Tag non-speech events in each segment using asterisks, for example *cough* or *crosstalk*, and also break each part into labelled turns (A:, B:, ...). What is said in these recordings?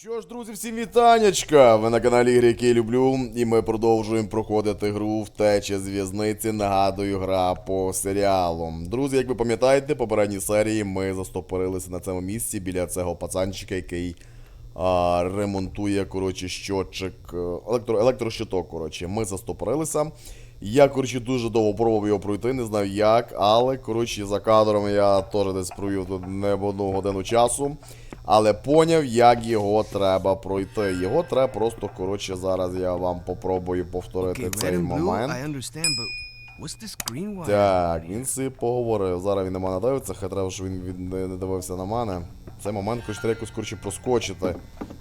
A: що ж, друзі, всім вітанечка! Ви на каналі Ігри, які я люблю, і ми продовжуємо проходити гру Втеча з в'язниці. Нагадую, гра по серіалу. Друзі, як ви пам'ятаєте, попередній серії ми застопорилися на цьому місці біля цього пацанчика, який а, ремонтує, коротше, щотчик, е, електро, електрощиток, коротше. Ми застопорилися. Я, коротше, дуже довго пробував його пройти, не знаю як, але, коротше, за кадром я теж десь провів тут не одну годину часу. Але поняв, як його треба пройти. Його треба просто, коротше, зараз я вам попробую повторити
B: Okay,
A: цей
B: blue,
A: момент. Так, він си поговорив. Зараз він на мене дивиться, хай треба, щоб він від- не, не дивився на мене. Цей момент хоч треба якось коротше проскочити.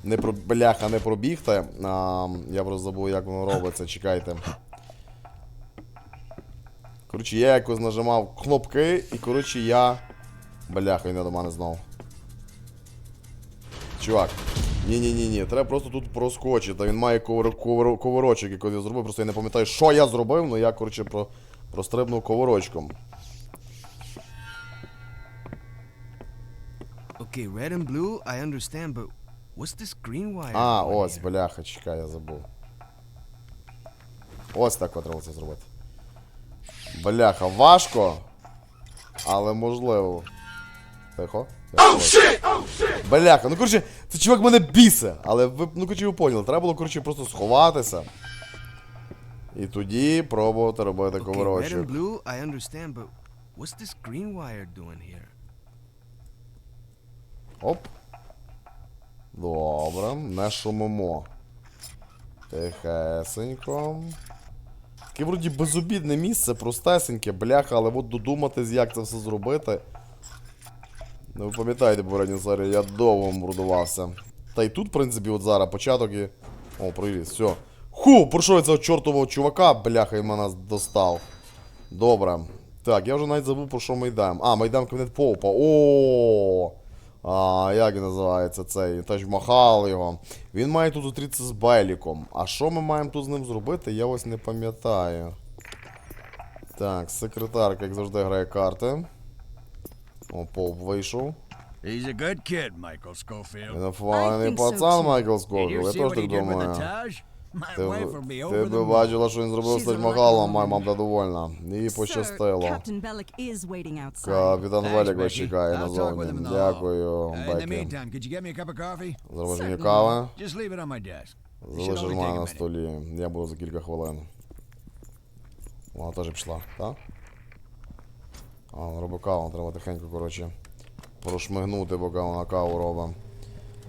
A: Не про бляха, не пробігти. А, я просто забув, як воно робиться, чекайте. Коротше, я якось нажимав кнопки, і коротше я. Бляха, він не до мене знов. Чувак. Ні-ні-ні, ні треба просто тут проскочити. Він має ковер, ковер, ковирочок, який я зробив. Просто я не пам'ятаю, що я зробив, але я, коротше, про, прострибнув ковирочком.
B: Okay, red and blue, I understand, but what's this green wire?
A: А, ось, бляха, чекай, я забув. Ось так треба це зробити. Бляха, важко. Але можливо. Тихо. Бляха, ну коротше, це чувак мене бісе. Але ви, ну коротше, ви поняли, треба було, коротше, просто сховатися. І тоді пробувати робити ковирочок. Оп. Добре, не шумимо. Тихесенько. Таке вроді безобідне місце, простесеньке, бляха, але от додуматись, як це все зробити. Ну, ви пам'ятаєте попередню серію, я довго мурдувався. Та й тут, в принципі, от зараз початок і. О, приліз, все. Ху, пройшов я цього чортового чувака, бляха, і мене достав. Добре. Так, я вже навіть забув, про що ми йдемо. А, ми йдемо в кабінет Попа. О. А, як він називається цей? Таж Махал його. Він має тут зустрітися з Беліком. А що ми маємо тут з ним зробити, я ось не пам'ятаю. Так, секретарка, як завжди, грає карти. О, Поп вийшов.
C: He's a good kid, Michael Schofield.
A: Він файний пацан. Майкл Скофілд, я теж так
C: he did with the
A: думаю. Ти, ти би бачила, що він зробив з
D: lucky
A: моя мама довольна. Їй пощастило. Капітан Велік вас чекає назовні. Дякую, Бекі. Зробиш мені кави.
C: Just leave it on my desk. It should
A: Залишиш мене на столі. Я буду за кілька хвилин. Вона теж пішла, так? А, робить треба тихенько, коротше. Прошмигнути, поки вона каву робить.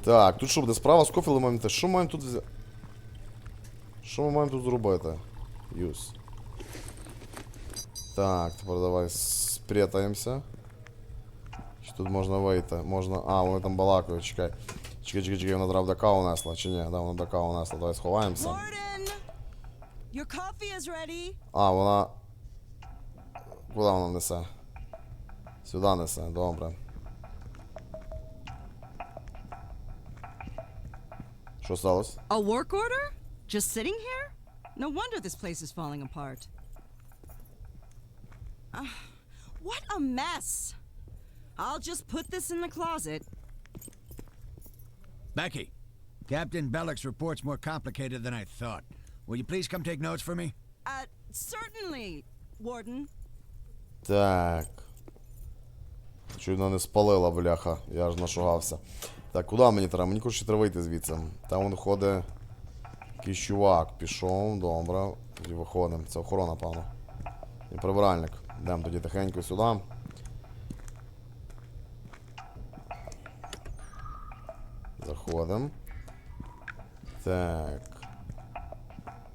A: Так, тут що буде справа з кофілем маємо те. Що маємо тут взяти? Що ми маємо тут зробити? Юс. Так, тепер давай спрятаємося. Чи тут можна вийти? Можна. А, вони там балакають, чекай. Чекай, чекай, чекай, вона треба до каву несла, чи ні? Да, вона до каву несла, давай сховаємося. А, вона. Куди вона несе? Сюди несе, добре. Що сталося?
D: A work order? Just sitting here? No wonder this place is falling apart. Ah, what a mess. I'll just put this in the closet.
C: Becky, Captain Bellick's report's more complicated than I thought. Will you please come take notes for me?
D: Uh, certainly, Warden.
A: Так. Чудно не спалила, бляха. Я ж нашугався. Так, куди мені треба? Мені коротше треба вийти звідси. Там вон ходить якийсь чувак. Пішов, добре. Тоді виходимо. Це охорона, певно. І прибиральник. Йдемо тоді тихенько сюди. Заходимо. Так.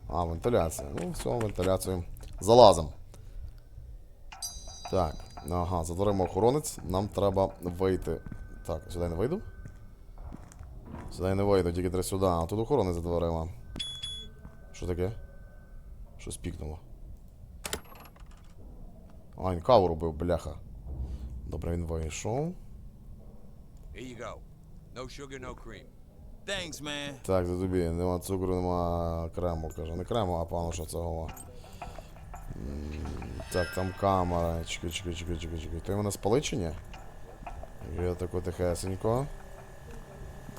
A: А, вентиляція. Ну, все, вентиляцію. Залазимо. Так, ага, за дверима охоронець. Нам треба вийти. Так, сюди не вийду? Сюди не вийду, тільки треба сюди. А тут охоронець за дверима. Що таке? Щось пікнуло. А, він каву робив, бляха. Добре, він вийшов.
E: Here you go. No sugar, no cream. Thanks, man.
A: Так, за тобі, нема цукру, нема крему, каже. Не крему, а пану, що голова. Так, там камера. Чекай, чекай, чекай, чекай, чекай. Той мене спалить чи? Я тако тихесенько.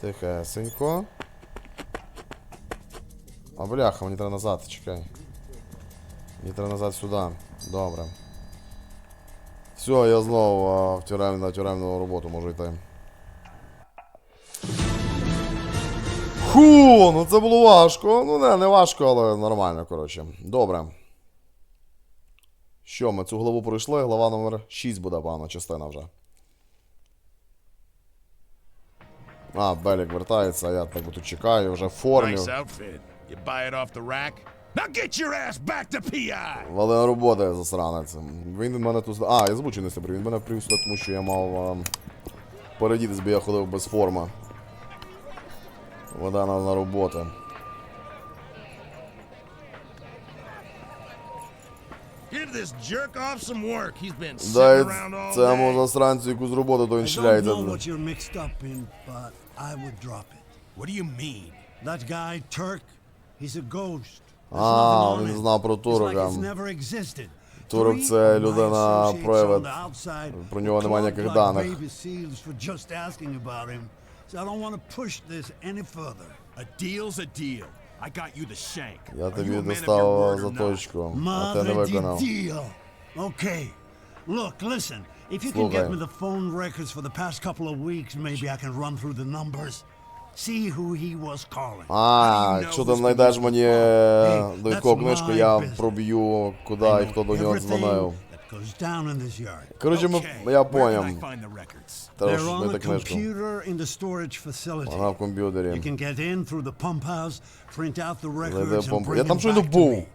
A: Тихесенько. А бляха, мені треба назад, чекай. Мені треба назад сюди. Добре. Все, я знову а, в тюрем, на тюремну роботу можу йти. Ху, ну це було важко. Ну не, не важко, але нормально, коротше. Добре. Що, ми цю главу пройшли, глава номер 6 буде, певно, частина вже. А, Белік вертається, а я так тут чекаю, вже в формі.
F: Nice outfit. You buy it off the rack? Now get your ass back to PI!
A: Вали на засранець. Він мене тут. А, я звучу не собі. Він мене привів сюди, тому що я мав а, передітись, бо я ходив без форми. Вода на, на Дай цьому засранцю якусь роботу, то він шляється. А, він знав про Турка. Турок це людина
G: outside
A: Про нього немає ніяких даних.
G: baby seals for just asking about him. So I don't want to push this any further.
F: A deal's a deal. I got you the shank.
A: Я тобі
F: a man of your
A: достав
F: word or not?
A: заточку, а ти не виконав.
G: Okay. Look, listen. If you can get me the phone records for the past couple of weeks, maybe I can run through the numbers. See who he was calling.
A: А, якщо ти знайдеш мені
G: that's
A: книжку, я проб'ю, куди і хто до нього дзвонив.
G: Goes down in this yard.
A: Ми,
F: Okay,
A: я? Треба
G: They're on the computer in the storage facility.
A: Вона в комп'ютері.
G: You can get in through the pump house, print out the records, and bring
A: Я там щойно був.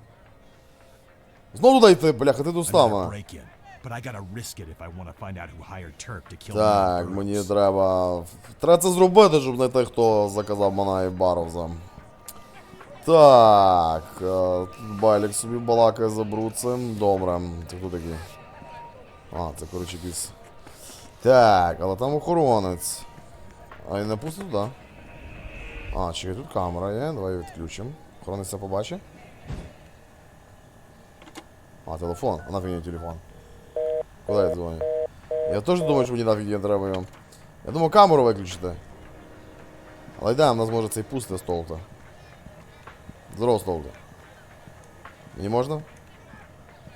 A: Знову йти, бляха, ти мене.
F: break-in, but I gotta risk it if I want to find out who hired Turk to kill
A: Так, мені треба. Треба це зробити, щоб знайти, хто заказав мене і Баровза. Так. е, Байлік собі балакає за бруцем. Добре. Це хто такий? А, це коротше якийсь. Так, але там охоронець. А і не пусто туди. А, чекай, тут камера є, давай її відключимо. Охоронець це побачить. А, телефон. А нафіг мені телефон. Куди я дзвоню? Я теж думаю, що мені нафіг не треба. Я думаю камеру виключити. Але йдемо, нас може цей пусти столта. Здорово, столта. Мені можна?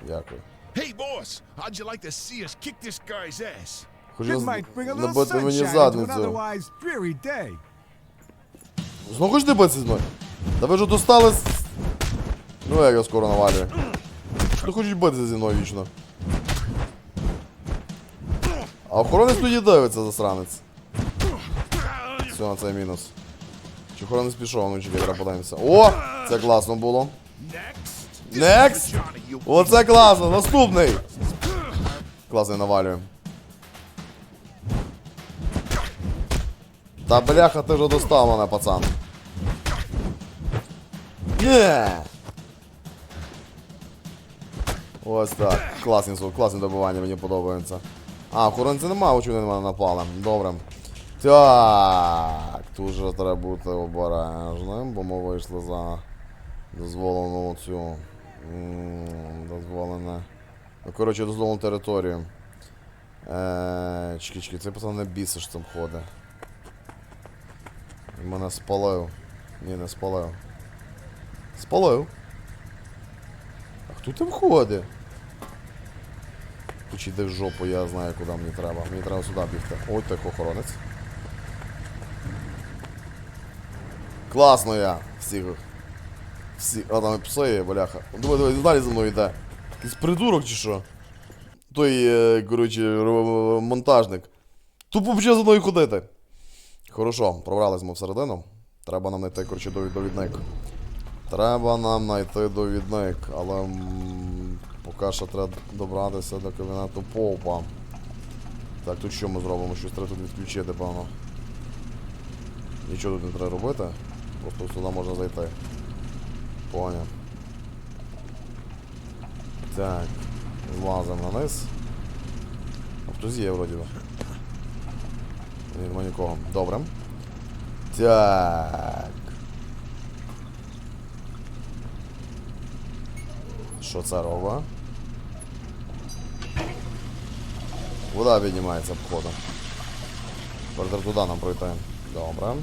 A: Дякую.
F: Hey, boss! How'd you like to see us kick this guy's ass?
A: Хочу набити мені задницю. Знову хочеш ти битися зі мною? Та ви вже достали. з- Ну я його скоро навалюю. Ти хочеш битися зі мною вічно. А охоронець тоді дивиться, засранець. Все, на це мінус. Чи охоронець пішов, ну чекай, треба подивимося. О! Це класно було.
F: Next!
A: Оце класно! Наступний! Класний навалюємо. Та бляха, ти вже достав мене, пацан. Є! Ось так. Класні звук, класне добивання, мені подобається. А, охоронця немає, очі на мене напали. Добре. Так, тут же треба бути обережним, бо ми вийшли за дозволену цю. м, Дозволене. Ну, коротше, дозволену територію. Е, чекай, цей пацан не бісиш цим ходить. Мене спалив. Ні, не спалив. Спалив. А хто там ходить? Хоч іди в жопу, я знаю, куди мені треба. Мені треба сюди бігти. Ой, так охоронець. Класно я всіх. Всі. А там і пси є. Давай, давай, далі за мною йде. Якийсь придурок чи що? Той, е, коротше, монтажник. Тупо почав за мною ходити. Хорошо, пробрались ми всередину. Треба нам знайти, коротше, довідник. Треба нам знайти довідник, але поки що треба добратися до кабінету Попа. Так, тут що ми зробимо? Щось треба тут відключити, певно. Нічого тут не треба робити. Просто сюди можна зайти. Поняв. Так. Злазимо на низ. А хтось є вроді би. Ні, нема нікого. Добре. Так. Що це робить? Вода піднімається, походу. Тепер туди нам пройти. Добре.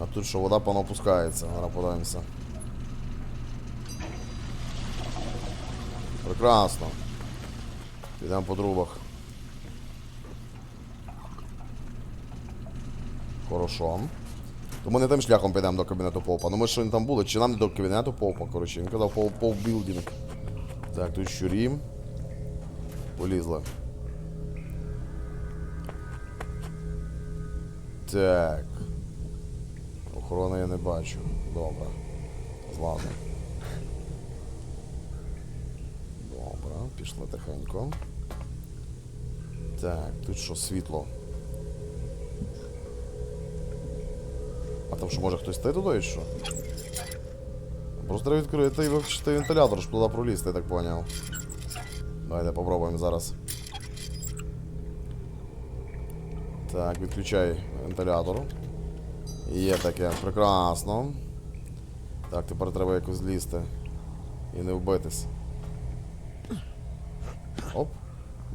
A: А тут що, вода пано опускається. Зараз подивимося. Прекрасно. Підемо по трубах. Хорошо. То ми не тим шляхом підемо до кабінету Попа. Ну ми ж не там були, чи нам не до кабінету Попа, коротше. Він казав Поп, Поп. Так, тут щурі. Полізли. Так. Охорони я не бачу. Добре. Злазимо. Добре, пішли тихенько. Так, тут що, світло. А там що, може хтось йти туди, чи що? Просто треба відкрити і виключити вентилятор, щоб туди пролізти, я так поняв. Давайте попробуємо зараз. Так, відключай вентилятор. Є таке, прекрасно. Так, тепер треба якось злізти. І не вбитись. Оп.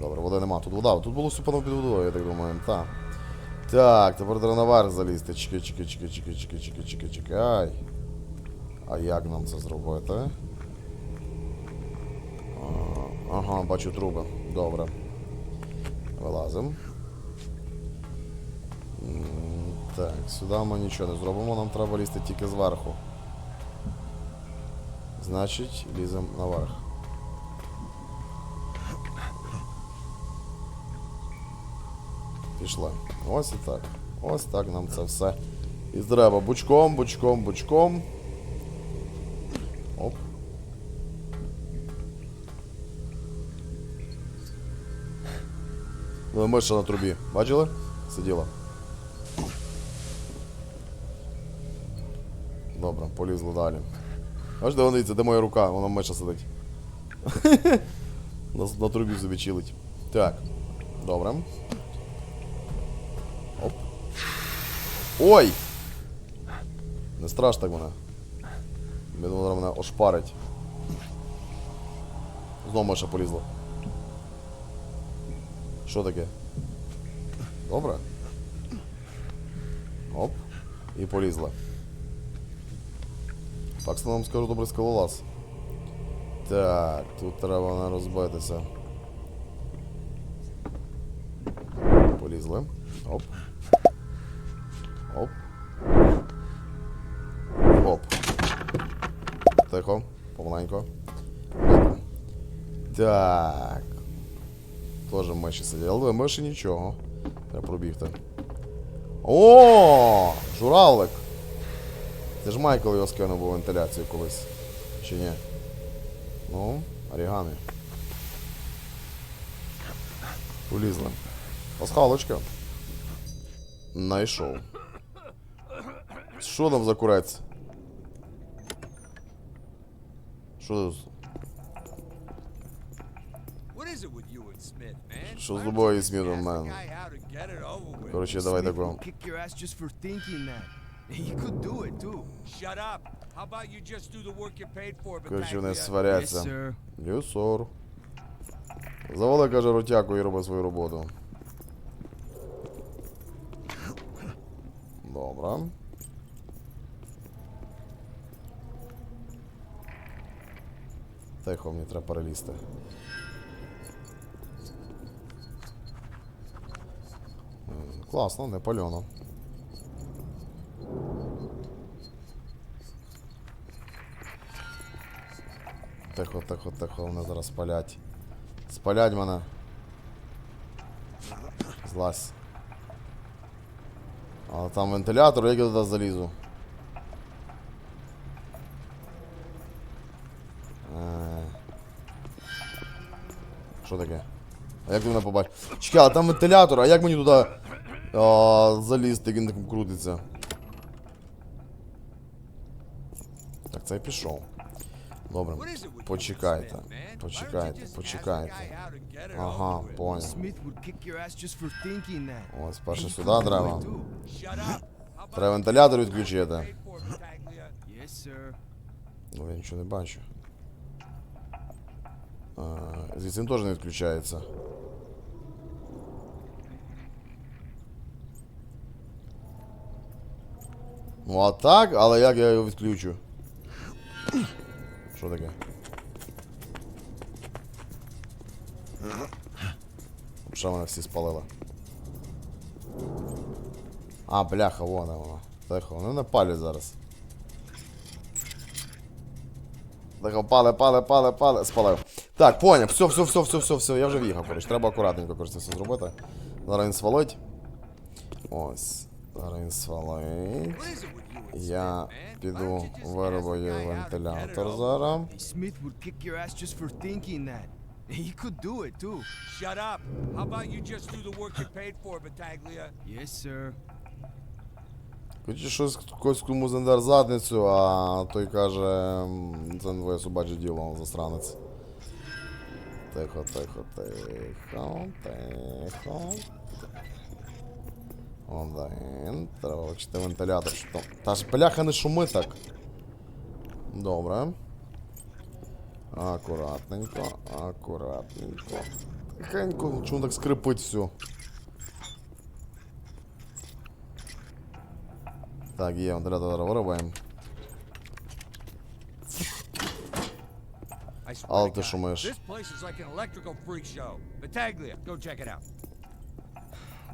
A: Добре, води нема. Тут вода. Тут було супано під водою, я так думаю. Так. Так, тепер треба наверх залізти. Чекай, чекай, чекай, чекай, чекай, чекай, чекай, чекай. А як нам це зробити? Ага, бачу труби. Добре. Вилазимо. Так, сюди ми нічого не зробимо, нам треба лізти тільки зверху. Значить, ліземо наверх. Пішли. Ось і так. Ось так нам це все. І треба бучком, бучком, бучком. Оп. Ну, миша на трубі. Бачили? Сиділа. Полізли далі. Бачите, вон дивіться, де моя рука, вона миша сидить. *laughs* на, на трубі собі чилить. Так. Добре. Оп. Ой! Не страш так мене. Я думав, вона мене ошпарить. Знову миша полізла. Що таке? Добре? Оп. І полізла. Так, що нам скажу добрий скалолаз. Так, тут треба не розбитися. Полізли. Оп. Оп. Оп. Тихо, помаленько. Так. Тоже миші сидять. Але миші нічого. Треба пробігти. О! Журавлик! Це ж Майкл його скинув у вентиляцію колись. Чи ні? Ну, орігамі. Полізли. Пасхалочка. Найшов. Що там за курець? Що тут? Що з тобою і Смітом, мен? Коротше, давай
B: Smith You could do it too.
E: Shut up. How about you just do the work you're paid for,
A: Коротше, вони сваряться.
B: sir.
A: Юсор. Завали, каже, ротяку і роби свою роботу. Добре. Тихо, мені треба перелізти. Класно, не пальоно. Тихо, тихо, тихо, вони зараз спалять. Спалять мене. Злазь. А там вентилятор, як я туди залізу. Е. Що таке? А як ти мене побачиш? Чекай, а там вентилятор, а як мені туди залізти, як він крутиться? Так, це пішов. Добре. Почекайте. Почекайте, почекайте. Ага, понял. Ось перше сюди треба. Треба вентилятор відключити. Ну я нічого не бачу. А, звідси він теж не відключається. Ну а так, але як я його відключу? Що таке? Що мене всі спалили? А, бляха, вон воно. Тихо, вони не палять зараз. Тихо, пале, пале, пале, пале, спалив. Так, поняв, все, все, все, все, все, все, я вже в'їхав, коротше. Треба акуратненько, коротше, все зробити. Зараз він свалить. Ось. Зараз він свалить. Я піду виробую вентилятор зараз.
B: He could do it too.
E: Shut up. How about you just do the work you're paid for, Battaglia?
B: Yes, sir.
A: Хочеш щось когось комусь не задницю, а той каже, «М, це не твоє собаче діло, засранець. Тихо, тихо, тихо, тихо. Один. Треба вичити вентилятор. Що там? Та ж бляха не шуми так. Добре. Акуратненько, акуратненько. Тихенько, чому так скрипить все? Так, є, вентилятор виробаємо.
E: I swear
A: Ал
E: to
A: ти шумиш.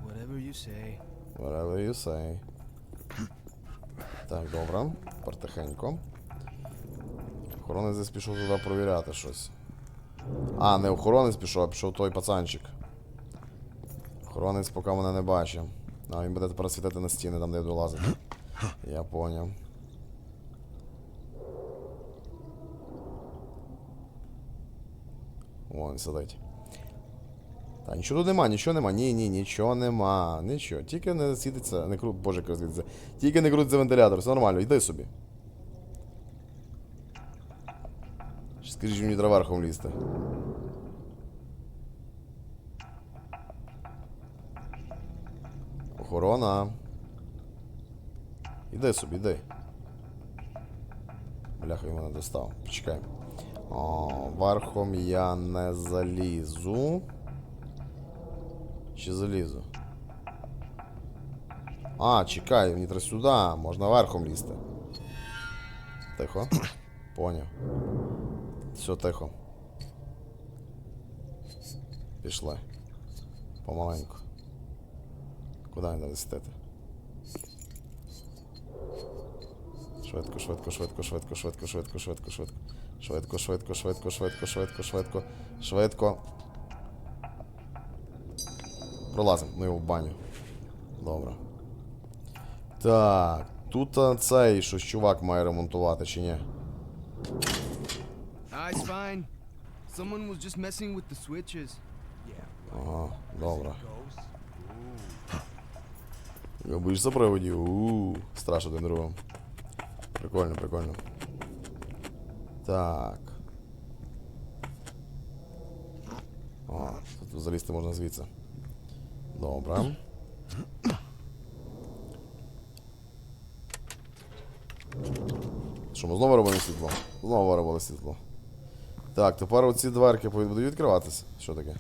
B: Whatever you say.
A: Whatever you say. Так, добре. Тепер. Охоронець пішов туди провіряти щось. А, не охоронець пішов, а пішов той пацанчик. Охоронець поки мене не бачить. А він буде тепер світити на стіни, там де я долазить. Я поняв. Вон сидить. Та нічого тут нема, нічого нема. Ні, ні, нічого нема. Нічого. Тільки не світиться, не крут. Боже, як світиться. Тільки не крутиться вентилятор, все нормально, йди собі. Скажіть мені верхом лізти. Охорона. Іди собі, іди. Бляха, він мене достав. Почекай. О, верхом я не залізу. Чи залізу? А, чекай, мені треба сюди. Можна верхом лізти. Тихо. Поняв. Все, тихо. Пішли. Помаленьку. Куди треба сидіти? Швидко, швидко, швидко, швидко, швидко, швидко, швидко, швидко. Швидко, швидко, швидко, швидко, швидко, швидко, швидко. Пролазим, ну його в баню. Добре. Так, тут а, цей щось чувак має ремонтувати чи ні?
B: Fine. Someone was just messing with the switches.
A: Ага, добре. Ви боїшся приводів? Ууу, страшно один другому. Прикольно, прикольно. Так. О, тут залізти можна звідси. Добре. Що, ми знову робимо світло? Знову виробили світло. Так, тепер оці дверки будуть відкриватися. Що таке?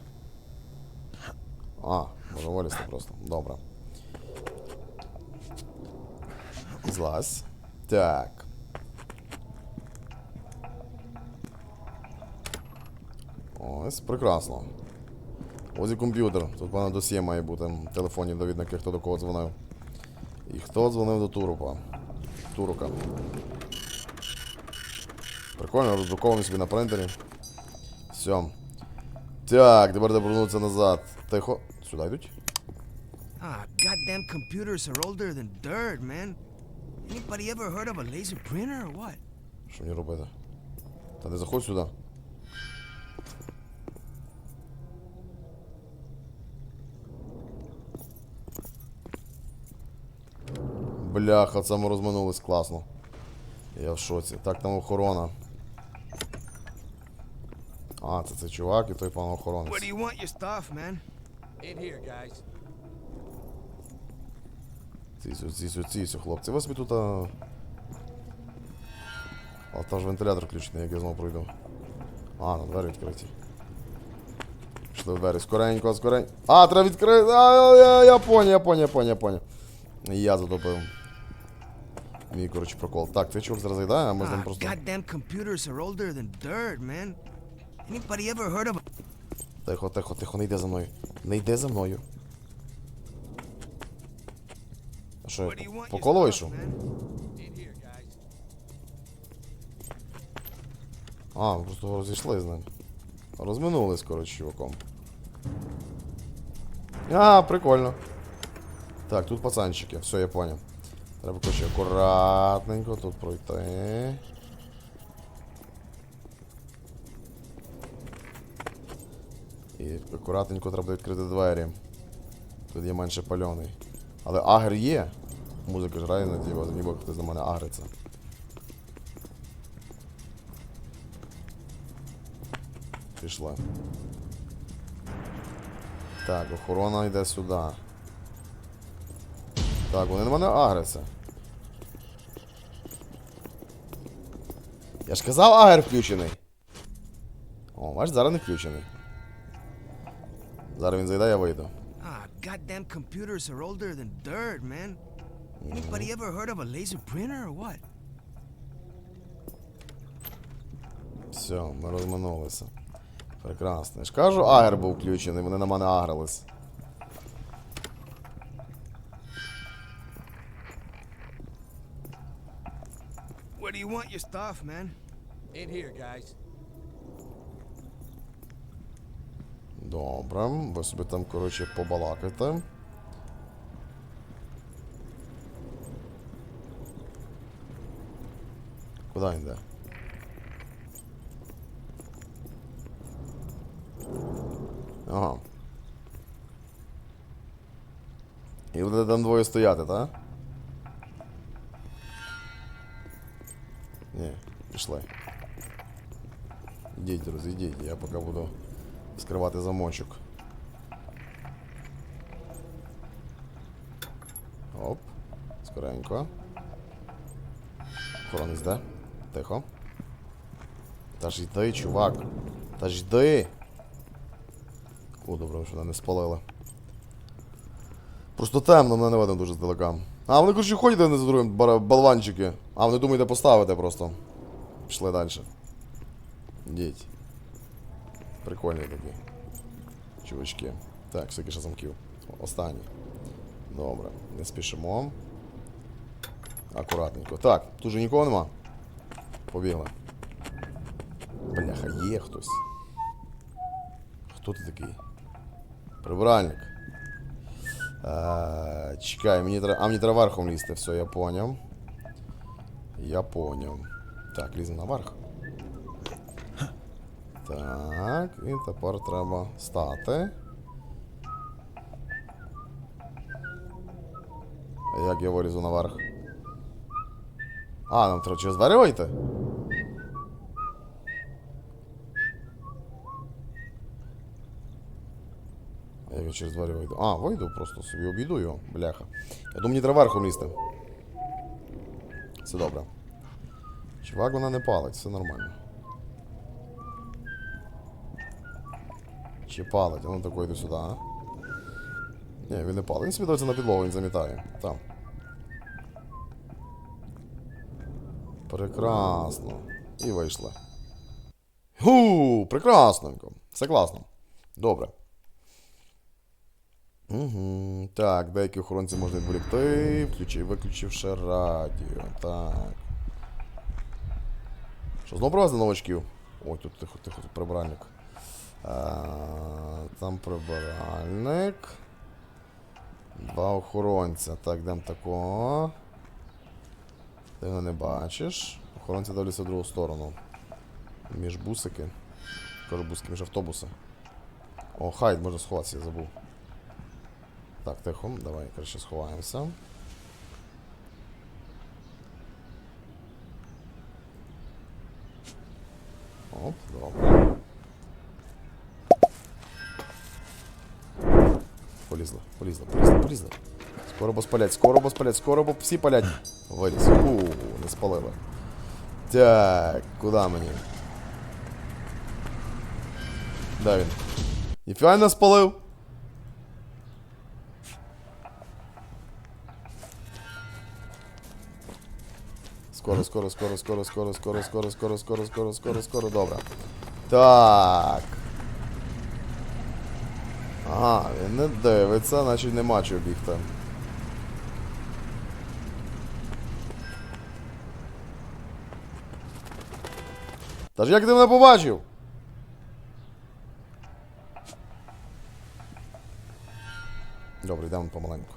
A: А, може вилізти просто. Добре. Злазь. Так. Ось, прекрасно. Ось і комп'ютер. Тут певно досьє має бути телефонів довідники, хто до кого дзвонив. І хто дзвонив до Турупа. Турука. Прикольно, роздрукований собі на принтері. Все. Так, тепер треба повернутися назад. Тихо. Сюди йдуть.
B: Ah, goddamn computers are older than dirt, man. Anybody ever heard of a laser printer or what?
A: Що мені робити? Та не заходь сюди. Бляха, це ми розминулись класно. Я в шоці. Так, там охорона. А, це цей чувак і той пан охоронець. Цісю, цісю, цісю, хлопці. Ви собі тут. А... А там ж вентилятор включений, як я знову пройду. А, ну двері відкриті. Пішли в двері. Скоренько, скоренько. А, треба відкрити. А, я, я, я поняв, я поняв, я поняв, я поняв. Я затопив. Мій, коротше, прокол. Так, ти чувак зараз заїдає, а ми з ним просто. Тихо, тихо, тихо, не йди за мною. Не йди за мною. А що, я по колу вийшов? А, ми просто розійшли з ним. Розминулись, коротше, чуваком. А, прикольно. Так, тут пацанчики, все, я понял. Треба, коротше, акуратненько тут пройти. І акуратненько треба відкрити двері. Тут є менше пальоний. Але агр є. Музика ж на діво, ніби хтось на мене агриться. Пішла. Так, охорона йде сюди. Так, вони на мене агряться. Я ж казав, агр включений. О, бачиш, зараз не включений. Зараз він зайде, я вийду.
B: Ah, goddamn computers are older than dirt, man. Anybody ever heard of a laser printer or what?
A: Все, ми розминулися. Прекрасно. Я ж кажу, агр був включений, вони на мене агрились.
B: Want your stuff, man?
E: In here, guys.
A: Добре, ви собі там, коротше, побалакайте. Куди він йде? Ага. І буде там двоє стояти, так? Ні, пішли. Ідіть, друзі, ідіть, я поки буду скривати замочок. Оп. Скоренько. Охоронець де? Тихо. Та ж йди, чувак. Та ж йди. О, добре, що мене не спалили. Просто темно, мене не видно дуже здалека. А, вони коротше ходять один за другим болванчики. А, вони думають, де поставити просто. Пішли далі. Йдіть. Прикольні такі. Чувачки. Так, скільки ще замків. Останній. Добре, не спішимо. Акуратненько. Так, тут же нікого нема. Побігли. Бляха, є хтось. Хто ти такий? Прибиральник. А, чекай, мені. А мені треба верхом лізти, все, я поняв. Я поняв. Так, ліземо наверх. Так, і тепер треба стати. Як я вилізу наверх? А, нам треба через двері вийти? Я через двері вийду? А, вийду просто собі обійду його, бляха. Я думаю, мені треба верхом лізти. Все добре. Чувак вона не палить, все нормально. Чи палить? А ну такой йди сюди, а? Ні, він не палить. Він собі дивиться на підлогу, він замітає. Там. Прекрасно. І вийшли. Гу, прекрасненько. Все класно. Добре. Угу. Так, деякі охоронці можна відволікти, включи, виключивши радіо. Так. Що, знову привезли новачків? Ой, тут тихо, тихо, тут прибиральник. А, там прибиральник. Два охоронця. Так, йдемо такого. Ти його не бачиш. Охоронці дивляться в другу сторону. Між бусики. Кажу бусики, між автобуси. О, хайд, можна сховатися, я забув. Так, тихо, давай краще сховаємося. Оп, добре. Полізли, полізли, полізли, полізли. Скоро бо спалять, скоро бо спалять, скоро бо всі палять. Виліз. У, не спалили. Так, куди мені? Де він? Ніфіга не спалив. Скоро, скоро, скоро, скоро, скоро, скоро, скоро, скоро, скоро, скоро, скоро, скоро, добре. Так. Ага, він не дивиться, значить нема чого бігти. Та ж як ти мене побачив? Добре, йдемо помаленьку.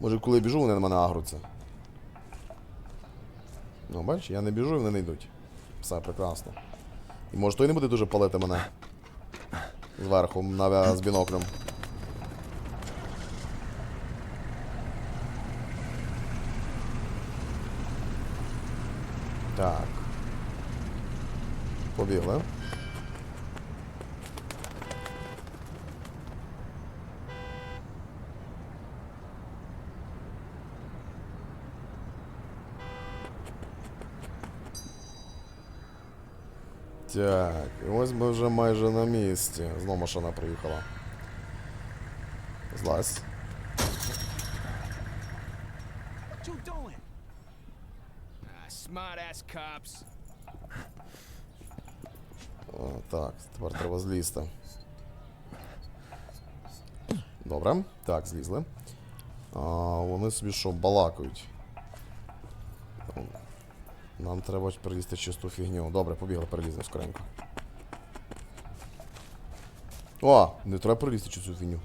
A: Може, коли біжу, вони на мене агруться. Ну, бачиш, я не біжу і вони не йдуть. Все прекрасно. І може той не буде дуже палити мене. Зверху, навіть з біноклем. Так. Побігли. Так, і ось ми вже майже на місці. Знову машина приїхала. Злазь.
B: What you doing? Ah, smart ass cops.
A: О, так, тепер треба злізти. Добре. Так, злізли. А, вони собі що, балакають. Нам треба перелізти чисту фігню. Добре, побігли, перелізли скоренько. О, не треба перелізти чисту фігню.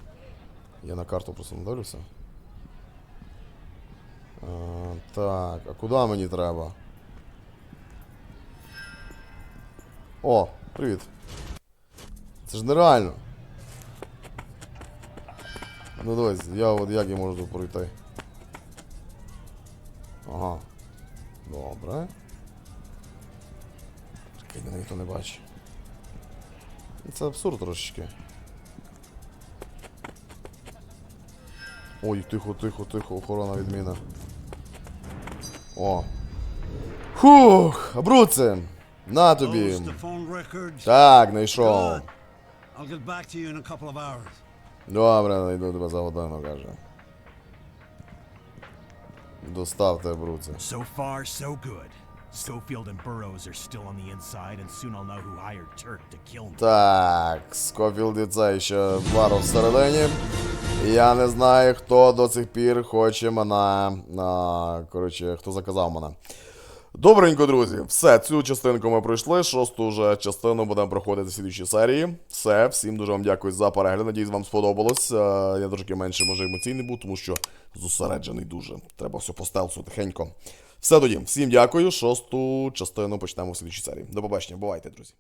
A: Я на карту просто не так, а куди мені треба? О, привіт. Це ж нереально. Ну дивись, я от як я можу тут пройти. Ага. Добре. Такий мене ніхто не бачить. Ну, це абсурд трошечки. Ой, тихо, тихо, тихо, охорона відміна. О. Хух! Абруце! На тобі! Так, знайшов. Добре, найду тебе за годину, каже. Доставте, Бруце.
H: So far, so good. Schofield and Burrows are still on the inside, and soon I'll know who hired Turk to kill me.
A: Так, Скофілд і це ще Варов всередині. Я не знаю, хто до цих пір хоче мене. А, коротше, хто заказав мене. Добренько, друзі. Все, цю частинку ми пройшли. Шосту вже частину будемо проходити в слідчій серії. Все, всім дуже вам дякую за перегляд. Надіюсь, вам сподобалось. Е, Я трошки менше може емоційний був, тому що зосереджений дуже. Треба все по стелсу тихенько. Все тоді, всім дякую. Шосту частину почнемо в слідчій серії. До побачення, бувайте, друзі.